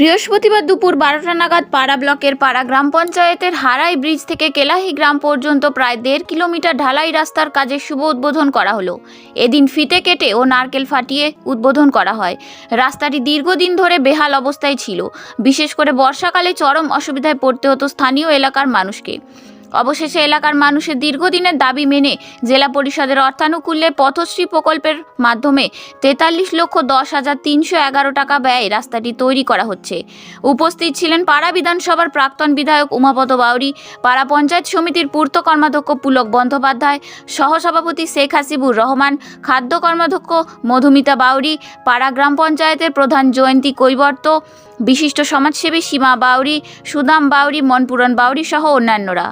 বৃহস্পতিবার দুপুর বারোটা নাগাদ পাড়া ব্লকের পাড়া গ্রাম পঞ্চায়েতের হারাই ব্রিজ থেকে কেলাহি গ্রাম পর্যন্ত প্রায় দেড় কিলোমিটার ঢালাই রাস্তার কাজে শুভ উদ্বোধন করা হলো। এদিন ফিতে কেটে ও নারকেল ফাটিয়ে উদ্বোধন করা হয়। রাস্তাটি দীর্ঘদিন ধরে বেহাল অবস্থায় ছিল। বিশেষ করে বর্ষাকালে চরম অসুবিধায় পড়তে হতো স্থানীয় এলাকার মানুষকে। অবশেষে এলাকার মানুষের দীর্ঘদিনের দাবি মেনে জেলা পরিষদের অর্থানুকূল্যে পথশ্রী প্রকল্পের মাধ্যমে তেতাল্লিশ লক্ষ দশ হাজার তিনশো এগারো টাকা ব্যয়ে রাস্তাটি তৈরি করা হচ্ছে উপস্থিত ছিলেন পাড়া বিধানসভার প্রাক্তন বিধায়ক উমাপদ বাউরি, পাড়া পঞ্চায়েত সমিতির পূর্ত কর্মাধ্যক্ষ পুলক বন্দ্যোপাধ্যায়, সহসভাপতি শেখ হাসিবুর রহমান, খাদ্য কর্মাধ্যক্ষ মধুমিতা বাউরি, পাড়া গ্রাম পঞ্চায়েতের প্রধান জয়ন্তী কৈবর্ত, বিশিষ্ট সমাজসেবী সীমা বাউরি, সুদাম বাউরি, মনপুরন বাউরি সহ অন্যান্যরা।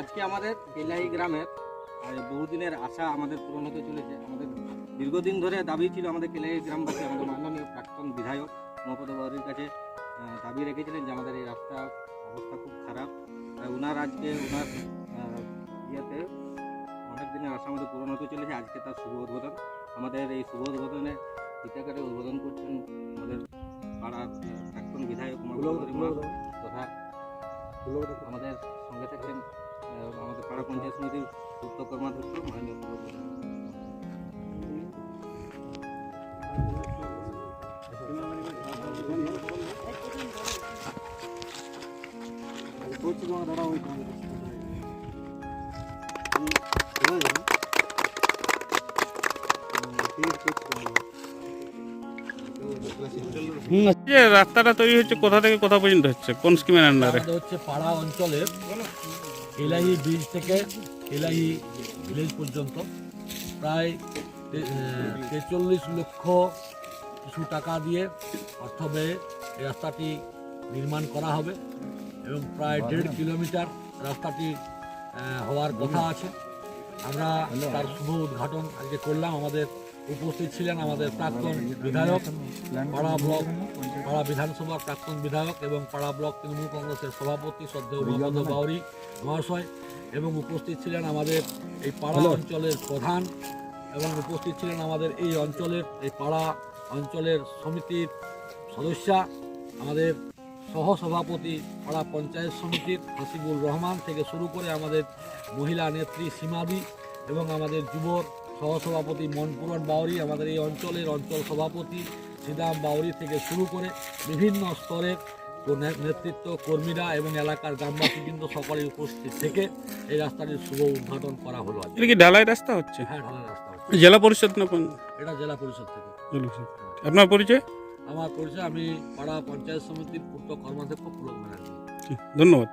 আজকে আমাদের বেলাহি গ্রামের বহুদিনের আশা আমাদের পূরণ হতে চলেছে। আমাদের দীর্ঘদিন ধরে দাবি ছিল আমাদের কেলাহি গ্রামবাসী, আমাদের মাননীয় প্রাক্তন বিধায়ক মমপদ বাউরির কাছে দাবি রেখেছিলেন যে আমাদের এই রাস্তা অবস্থা খুব খারাপ। ওনার আজকে ওনার ইয়েতে অনেক দিনের আশা আমাদের পূরণ হতে চলেছে। আজকে তার শুভ উদ্বোধন। আমাদের এই শুভ উদ্বোধনে ফিতাকারে উদ্বোধন করছেন আমাদের পাড়ার প্রাক্তন বিধায়ক মমপদ আমাদের সঙ্গে থাকছেন আমাদের পাড়া পঞ্চায়েত সমিতির পূর্ত কর্মাধ্যক্ষ মাননীয় সভাপতি। যে রাস্তাটা তৈরি হচ্ছে কোথা থেকে কোথা পর্যন্ত হচ্ছে? কোন স্কিমের আন্ডারে হচ্ছে পাড়া অঞ্চলের এলাহি ব্রিজ থেকে এলাহি ভিলেজ পর্যন্ত। প্রায় তেচল্লিশ লক্ষ কিছু টাকা দিয়ে অর্থ ব্যয়ে এই রাস্তাটি নির্মাণ করা হবে এবং প্রায় দেড় কিলোমিটার রাস্তাটি হওয়ার কথা আছে। আমরা তার শুভ উদ্ঘাটন আজকে করলাম আমাদের উপস্থিত ছিলেন আমাদের প্রাক্তন বিধায়ক পাড়া ব্লক পাড়া বিধানসভার প্রাক্তন বিধায়ক এবং পাড়া ব্লক তৃণমূল কংগ্রেসের সভাপতি শ্রদ্ধেয় উমাপদ বাউরি মহাশয় এবং উপস্থিত ছিলেন আমাদের এই পাড়া অঞ্চলের প্রধান এবং উপস্থিত ছিলেন আমাদের এই অঞ্চলের এই পাড়া অঞ্চলের সমিতির সদস্যা আমাদের সহসভাপতি পাড়া পঞ্চায়েত সমিতির হাসিবুল রহমান থেকে শুরু করে আমাদের মহিলা নেত্রী সীমাবি এবং আমাদের যুবর সহসভাপতি মনপুরন বাউরি আমাদের এই অঞ্চলের অঞ্চল সভাপতি শ্রীদাম বাউরি থেকে শুরু করে বিভিন্ন স্তরের নেতৃত্ব কর্মীরা এবং এলাকার গ্রামবাসী কিন্তু সকলে উপস্থিত থেকে এই রাস্তাটির শুভ উদ্ঘাটন করা হলো এটা কি ঢালাই রাস্তা হচ্ছে? হ্যাঁ ঢালাই রাস্তা হচ্ছে। জেলা পরিষদ না কোন? এটা জেলা পরিষদ থেকে। আপনার পরিচয়? আমার পরিচয় আমি পাড়া পঞ্চায়েত সমিতির পূর্ত কর্মাধ্যক্ষ পুলক ব্যানার্জি। ধন্যবাদ।